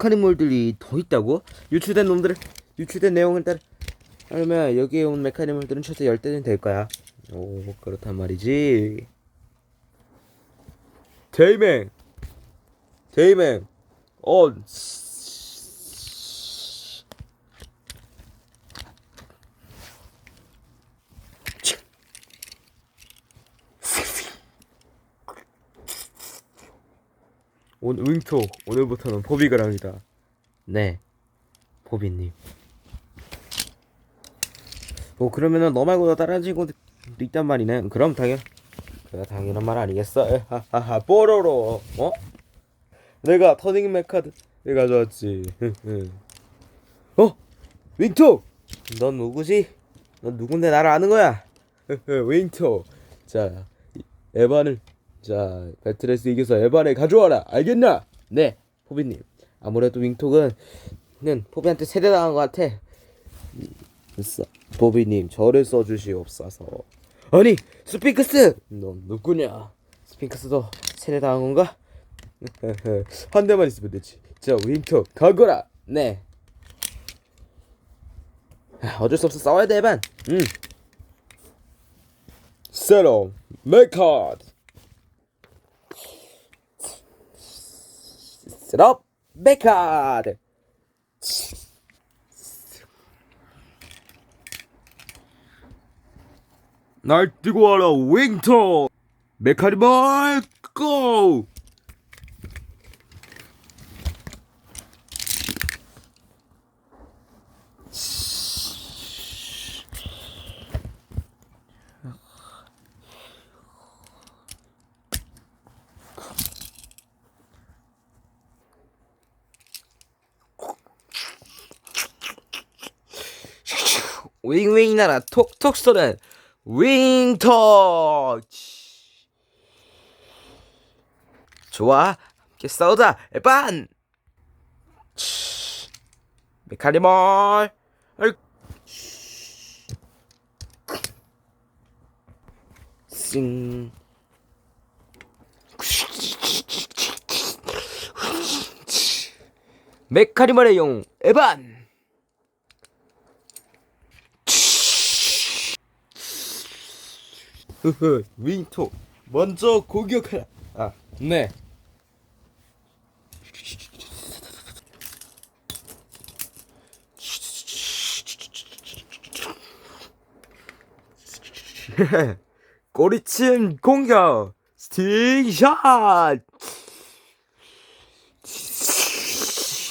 메카니멀들이 더 있다고? 유출된 놈들을 유출된 내용을 따라 그러면 여기에 온 메카니멀들은 최소 10대는 될 거야. 오 그렇단 말이지. 데이맹! 데이맹! 어 오늘 윙토 오늘부터는 포비그랑이다. 네, 포비님. 뭐 그러면은 너 말고 다른 친구도 있단 말이네. 그럼 당연, 그야 당연한 말 아니겠어? 하하하 뽀로로. 어? 내가 터닝 메카드 내가 가져왔지. 어? 윙토. 넌 누구지? 넌 누군데 나를 아는 거야? 윙토. 자, 이- 에반을 자, 배틀에서 이겨서 에반을 가져와라. 알겠나? 네, 포비님. 아무래도 윙톡은 는 포비한테 세대 당한 것 같아. 됐어. 포비님, 저를 써주시옵소서. 아니, 스핑크스! 넌 누구냐? 스핑크스도 세대 당한 건가? 한 대만 있으면 되지. 자, 윙톡, 가거라! 네. 아, 어쩔 수 없어 싸워야 돼, 에반. 응. 세로, 메카드! 셋업 메카드. 날 뛰고 와라 윙터. 메카니멀 고 윙윙 나라 톡톡 쏘는 윙터 좋아. 함께 싸우자. 에반. 메카니멀. 얼- 싱. 메카니멀의 영웅 에반 흐흐 윙토. 먼저 공격하라. 아네. 꼬리침 공격. 스틱샷.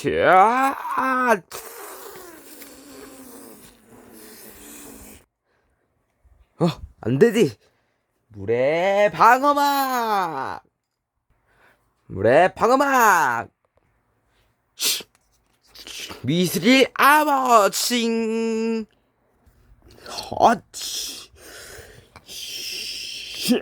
샷. 어, 안 되지. 물의 방어막. 물의 방어막. 미스릴 아머 칭. 헛. 쉣.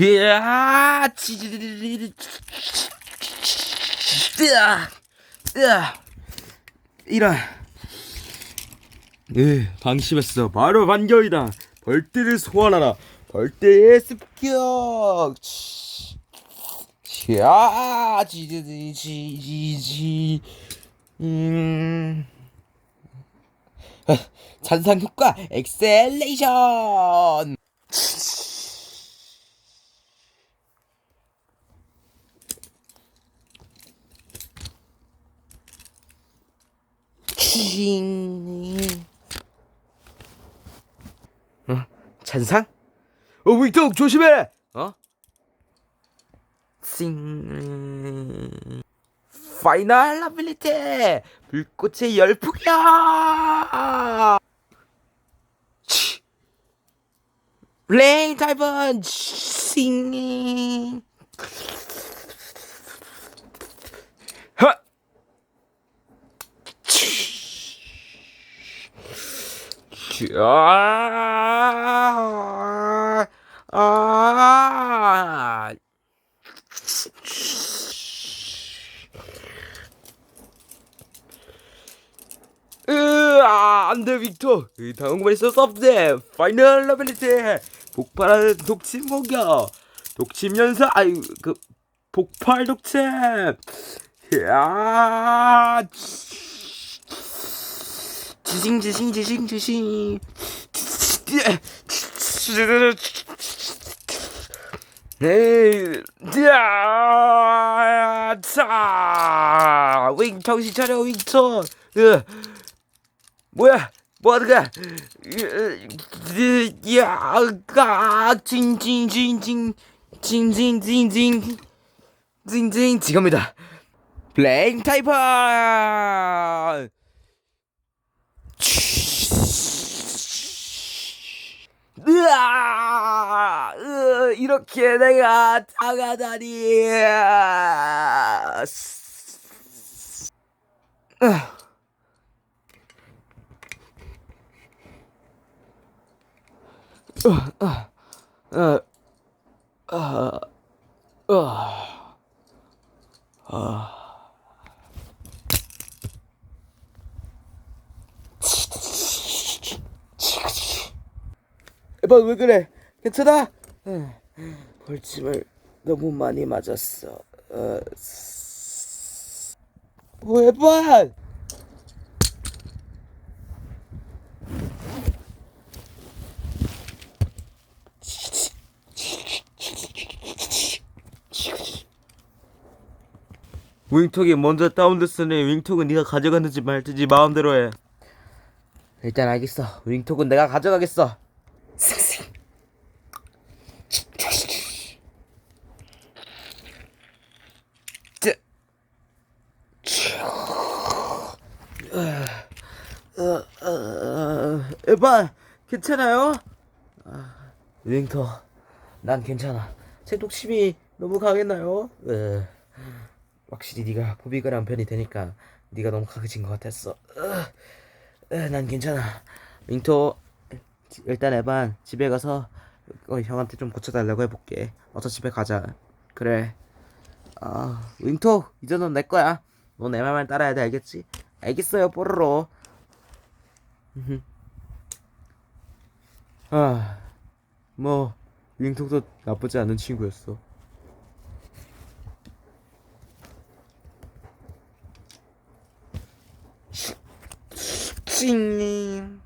이야, 찌- 으아, 으아, 이런. 네, 방심했어. 바로 반격이다. 벌떼를 소환하라. 벌떼의 습격. 야, 지지지지지. 음. 아, 잔상 효과 엑셀레이션. 칭. 어? 잔상? 어, 윙통 조심해. 어? 칭. 파이널 아빌리티 불꽃의 열풍이야. 치. 레인 칭. 하. 아, 아, 안 돼 빅터. 이 당황만 있을 수 없네. 파이널 러빌리티 폭발하는 독침 공격. 독침 연사 아유 그 폭발 독침. 야 지싱 지싱 지싱 지싱 에이, 야, 자, 윙 정신 차려 윙턴. 으, 뭐야, 뭐 하는 거야? 으, 야, 가, 징징징징, 징징징징, 징징 지금입니다. 블레임 타이퍼. 으아! 으, 이렇게 내가 당하다니. 에반 왜 그래? 괜찮아? 벌침을 너무 많이 맞았어. 어, 쓰- 어 에반! 윙톡이 먼저 다운됐으니 윙톡은 네가 가져갔는지 말든지 마음대로 해. 일단 알겠어. 윙톡은 내가 가져가겠어. 쯔. 어, 어, 에반 괜찮아요? 아, 윙터 난 괜찮아. 제 독심이 너무 강했나요? 에, 확실히 네가 포비그란 편이 되니까 네가 너무 강해진 것 같았어. 에, 에, 난 괜찮아. 윙터 일단 에반 집에 가서 어, 형한테 좀 고쳐달라고 해볼게. 어서 집에 가자. 그래. 아 윙터 이제 넌 내 거야. 넌내 말만 따라야 돼 알겠지? 알겠어요 뽀로로 아, 뭐 윙톡도 나쁘지 않은 친구였어. 찡.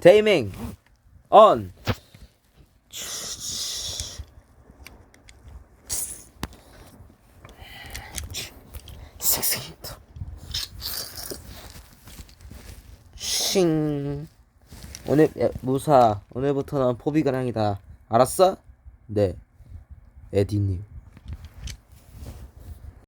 테이밍 on. 섹시히터 싱. 오늘 야, 무사. 오늘부터는 포비가랑이다. 알았어? 네. 에디님